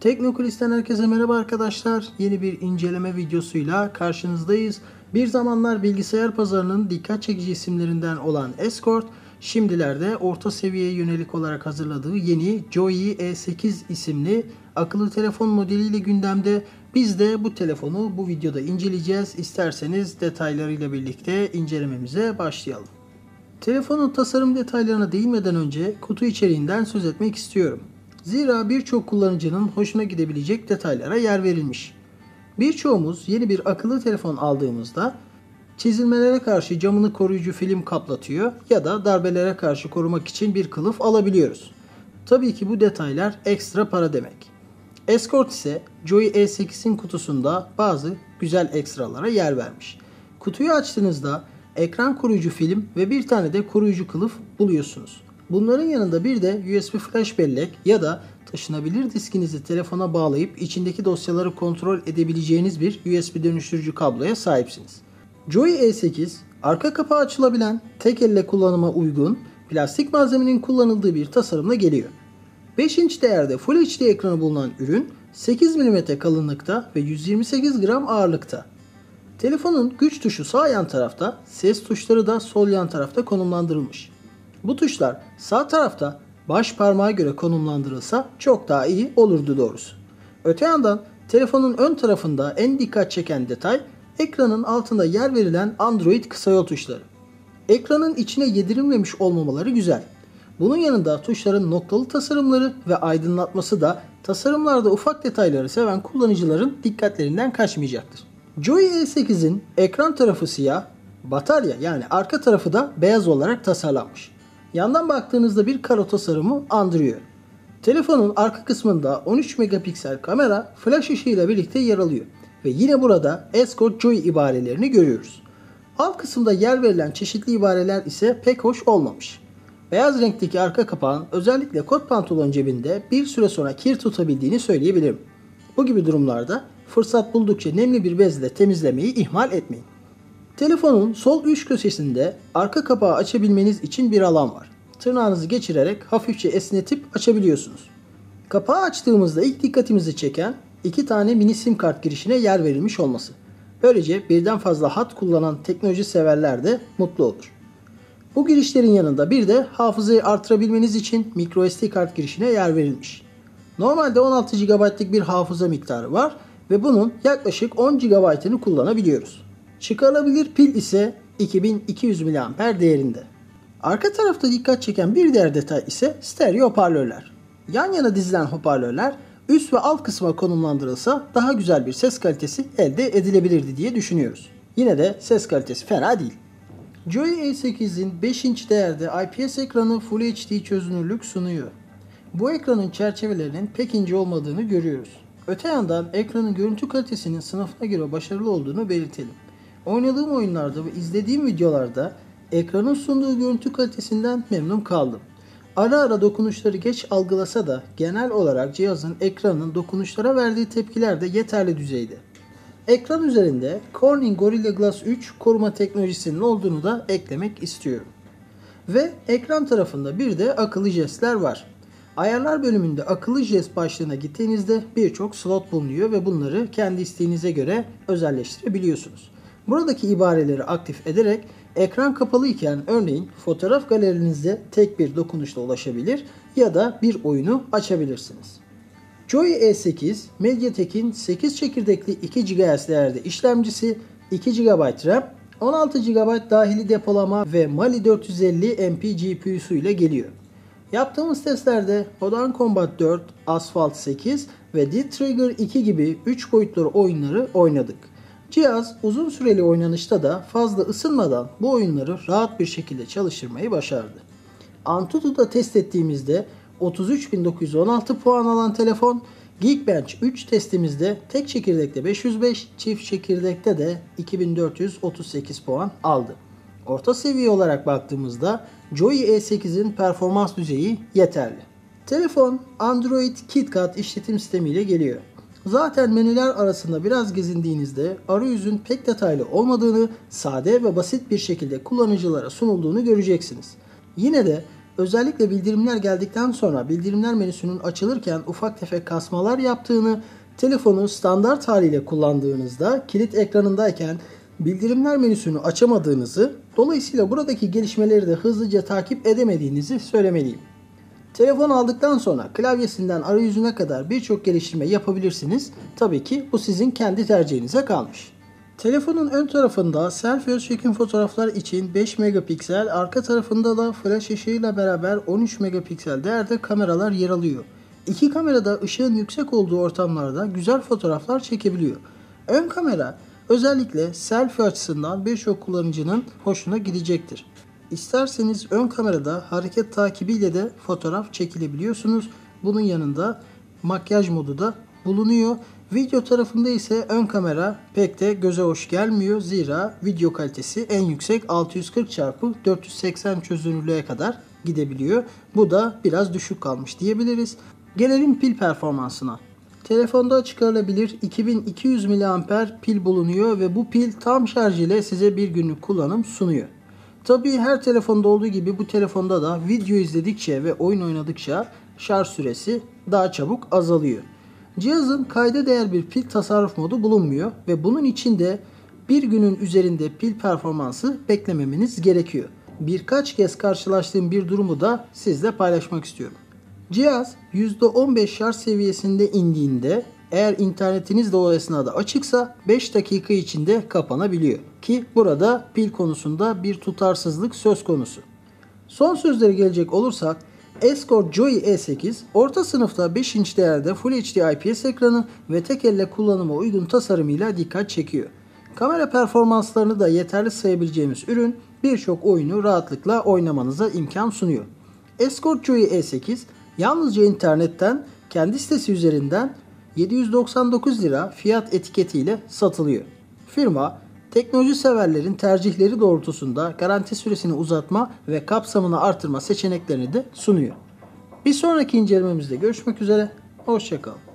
Teknokulis'ten herkese merhaba arkadaşlar. Yeni bir inceleme videosuyla karşınızdayız. Bir zamanlar bilgisayar pazarının dikkat çekici isimlerinden olan Escort, şimdilerde orta seviyeye yönelik olarak hazırladığı yeni Joy E8 isimli akıllı telefon modeliyle gündemde. Biz de bu telefonu bu videoda inceleyeceğiz. İsterseniz detaylarıyla birlikte incelememize başlayalım. Telefonun tasarım detaylarına değinmeden önce kutu içeriğinden söz etmek istiyorum. Zira birçok kullanıcının hoşuna gidebilecek detaylara yer verilmiş. Birçoğumuz yeni bir akıllı telefon aldığımızda çizilmelere karşı camını koruyucu film kaplatıyor ya da darbelere karşı korumak için bir kılıf alabiliyoruz. Tabii ki bu detaylar ekstra para demek. Escort ise Joy E8'in kutusunda bazı güzel ekstralara yer vermiş. Kutuyu açtığınızda ekran koruyucu film ve bir tane de koruyucu kılıf buluyorsunuz. Bunların yanında bir de USB flash bellek ya da taşınabilir diskinizi telefona bağlayıp içindeki dosyaları kontrol edebileceğiniz bir USB dönüştürücü kabloya sahipsiniz. Joy E8 arka kapağı açılabilen, tek elle kullanıma uygun, plastik malzemenin kullanıldığı bir tasarımla geliyor. 5 inç değerde Full HD ekranı bulunan ürün 8 mm kalınlıkta ve 128 gram ağırlıkta. Telefonun güç tuşu sağ yan tarafta, ses tuşları da sol yan tarafta konumlandırılmış. Bu tuşlar sağ tarafta baş parmağa göre konumlandırılsa çok daha iyi olurdu doğrusu. Öte yandan telefonun ön tarafında en dikkat çeken detay ekranın altında yer verilen Android kısa yol tuşları. Ekranın içine yedirilmemiş olmamaları güzel. Bunun yanında tuşların noktalı tasarımları ve aydınlatması da tasarımlarda ufak detayları seven kullanıcıların dikkatlerinden kaçmayacaktır. Joy E8'in ekran tarafı siyah, batarya yani arka tarafı da beyaz olarak tasarlanmış. Yandan baktığınızda bir karo tasarımı andırıyor. Telefonun arka kısmında 13 megapiksel kamera flash ışığıyla birlikte yer alıyor. Ve yine burada Escort Joy ibarelerini görüyoruz. Alt kısımda yer verilen çeşitli ibareler ise pek hoş olmamış. Beyaz renkteki arka kapağın özellikle kot pantolon cebinde bir süre sonra kir tutabildiğini söyleyebilirim. Bu gibi durumlarda fırsat buldukça nemli bir bezle temizlemeyi ihmal etmeyin. Telefonun sol üst köşesinde arka kapağı açabilmeniz için bir alan var. Tırnağınızı geçirerek hafifçe esnetip açabiliyorsunuz. Kapağı açtığımızda ilk dikkatimizi çeken iki tane mini sim kart girişine yer verilmiş olması. Böylece birden fazla hat kullanan teknoloji severler de mutlu olur. Bu girişlerin yanında bir de hafızayı artırabilmeniz için microSD kart girişine yer verilmiş. Normalde 16 GB'lık bir hafıza miktarı var ve bunun yaklaşık 10 GB'ını kullanabiliyoruz. Çıkarılabilir pil ise 2200 mAh değerinde. Arka tarafta dikkat çeken bir diğer detay ise stereo hoparlörler. Yan yana dizilen hoparlörler üst ve alt kısma konumlandırılsa daha güzel bir ses kalitesi elde edilebilirdi diye düşünüyoruz. Yine de ses kalitesi fena değil. Joy A8'in 5 inç değerde IPS ekranı Full HD çözünürlük sunuyor. Bu ekranın çerçevelerinin pek ince olmadığını görüyoruz. Öte yandan ekranın görüntü kalitesinin sınıfına göre başarılı olduğunu belirtelim. Oynadığım oyunlarda ve izlediğim videolarda ekranın sunduğu görüntü kalitesinden memnun kaldım. Ara ara dokunuşları geç algılasa da genel olarak cihazın ekranın dokunuşlara verdiği tepkiler de yeterli düzeyde. Ekran üzerinde Corning Gorilla Glass 3 koruma teknolojisinin olduğunu da eklemek istiyorum. Ve ekran tarafında bir de akıllı jestler var. Ayarlar bölümünde akıllı jest başlığına gittiğinizde birçok slot bulunuyor ve bunları kendi isteğinize göre özelleştirebiliyorsunuz. Buradaki ibareleri aktif ederek ekran kapalı iken örneğin fotoğraf galerinizde tek bir dokunuşla ulaşabilir ya da bir oyunu açabilirsiniz. Joy E8 Mediatek'in 8 çekirdekli 2 GHz değerde işlemcisi, 2 GB RAM, 16 GB dahili depolama ve Mali 450 MP GPU'su ile geliyor. Yaptığımız testlerde Modern Combat 4, Asphalt 8 ve Dead Trigger 2 gibi 3 boyutlu oyunları oynadık. Cihaz uzun süreli oynanışta da fazla ısınmadan bu oyunları rahat bir şekilde çalıştırmayı başardı. Antutu'da test ettiğimizde 33.916 puan alan telefon Geekbench 3 testimizde tek çekirdekte 505, çift çekirdekte de 2438 puan aldı. Orta seviye olarak baktığımızda Joy E8'in performans düzeyi yeterli. Telefon Android KitKat işletim sistemiyle geliyor. Zaten menüler arasında biraz gezindiğinizde arayüzün pek detaylı olmadığını, sade ve basit bir şekilde kullanıcılara sunulduğunu göreceksiniz. Yine de özellikle bildirimler geldikten sonra bildirimler menüsünün açılırken ufak tefek kasmalar yaptığını, telefonu standart haliyle kullandığınızda kilit ekranındayken bildirimler menüsünü açamadığınızı, dolayısıyla buradaki gelişmeleri de hızlıca takip edemediğinizi söylemeliyim. Telefon aldıktan sonra klavyesinden arayüzüne kadar birçok geliştirme yapabilirsiniz. Tabii ki bu sizin kendi tercihinize kalmış. Telefonun ön tarafında selfie öz çekim fotoğraflar için 5 megapiksel, arka tarafında da flash ışığıyla beraber 13 megapiksel değerde kameralar yer alıyor. İki kamera da ışığın yüksek olduğu ortamlarda güzel fotoğraflar çekebiliyor. Ön kamera özellikle selfie açısından birçok kullanıcının hoşuna gidecektir. İsterseniz ön kamerada hareket takibiyle de fotoğraf çekilebiliyorsunuz. Bunun yanında makyaj modu da bulunuyor. Video tarafında ise ön kamera pek de göze hoş gelmiyor. Zira video kalitesi en yüksek 640 x 480 çözünürlüğe kadar gidebiliyor. Bu da biraz düşük kalmış diyebiliriz. Gelelim pil performansına. Telefonda çıkarılabilir 2200 mAh pil bulunuyor ve bu pil tam şarj ile size bir günlük kullanım sunuyor. Tabii her telefonda olduğu gibi bu telefonda da video izledikçe ve oyun oynadıkça şarj süresi daha çabuk azalıyor. Cihazın kayda değer bir pil tasarruf modu bulunmuyor ve bunun için de bir günün üzerinde pil performansı beklememeniz gerekiyor. Birkaç kez karşılaştığım bir durumu da sizle paylaşmak istiyorum. Cihaz %15 şarj seviyesinde indiğinde eğer internetiniz de o esnada açıksa 5 dakika içinde kapanabiliyor. Ki burada pil konusunda bir tutarsızlık söz konusu. Son sözlere gelecek olursak Escort Joy E8 orta sınıfta 5 inç değerde Full HD IPS ekranı ve tek elle kullanıma uygun tasarımıyla dikkat çekiyor. Kamera performanslarını da yeterli sayabileceğimiz ürün birçok oyunu rahatlıkla oynamanıza imkan sunuyor. Escort Joy E8 yalnızca internetten kendi sitesi üzerinden 799 lira fiyat etiketiyle satılıyor. Firma teknoloji severlerin tercihleri doğrultusunda garanti süresini uzatma ve kapsamını artırma seçeneklerini de sunuyor. Bir sonraki incelememizde görüşmek üzere. Hoşçakalın.